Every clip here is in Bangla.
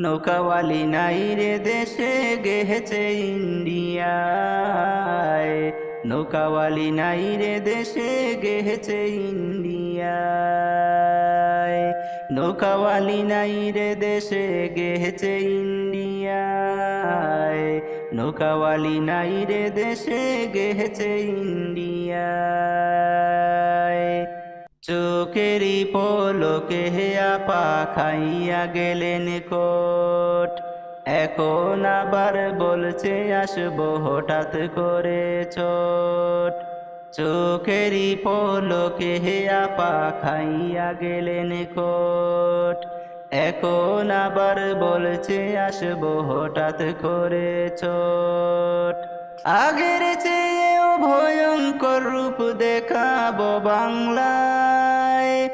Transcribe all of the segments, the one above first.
নৌকাওয়ালি নাই রে দেশে, গেহেছে ইন্ডিয়ায়। নৌকাওয়ালি নাই রে দেশে, গেহেছে ইন্ডিয়ায়। নৌকাওয়ালি নাই রে দেশে, গেহেছে ইন্ডিয়ায়। নৌকাওয়ালি নাই রে দেশে, গেহেছে ইন্ডিয়ায়। চোখেরই পলকে আপা খাইয়া গেলেন কোট। এখন আবার বলছে, আসব হঠাৎ করে চোট। চোখেরই পলকে আপা খাইয়া গেলেন কোট। এখন আবার বলছে, আসব হঠাৎ করে চোট। আগের চেয়েও ভয়ঙ্কর রূপ দেখাবো বাংলায়।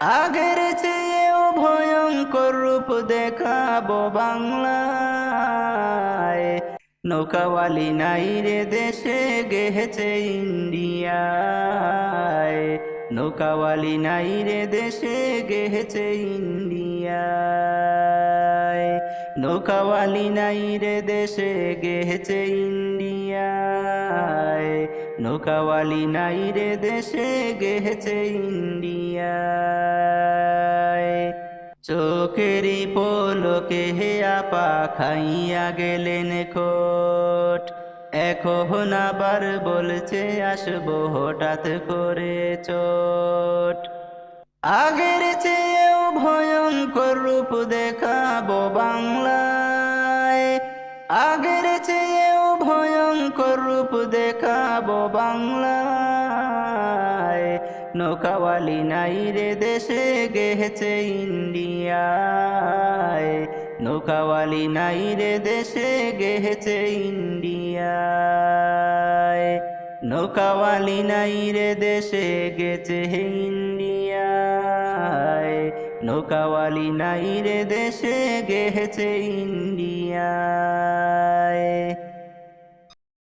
আগের চেয়েও ভয়ঙ্কর রূপ দেখাবো বাংলায়। নৌকাওয়ালি নাই রে দেশে, গেহেছে ইন্ডিয়ায়। নৌকাওয়ালি নাই রে দেশে, গেহেছে ইন্ডিয়ায়। নৌকাওয়ালি নাই রে দেশে, গেহেছে ইন্ডিয়ায়। নৌকাওয়ালি নাই রে দেশে, গেহেছে ইন্ডিয়ায়। চোখেরই পলকে হে আপা, খাইয়া গেলেন কোট এখন আবার বলছে, আসব হঠাৎ করে চোট। আগের চেয়েও ভয়ঙ্কর রূপ দেখাবো বাংলায় ভয়ঙ্কর রূপ দেখাবো বাংলায়। নৌকাওয়ালি নাই রে দেশে গেছে ইন্ডিয়ায়। নৌকাওয়ালি নাই রে দেশে গেছে ইন্ডিয়ায়। নৌকাওয়ালি নাই রে দেশে, গেছে ইন্ডিয়ায়। নৌকাওয়ালি নাই রে দেশে গেছে ইন্ডিয়ায়।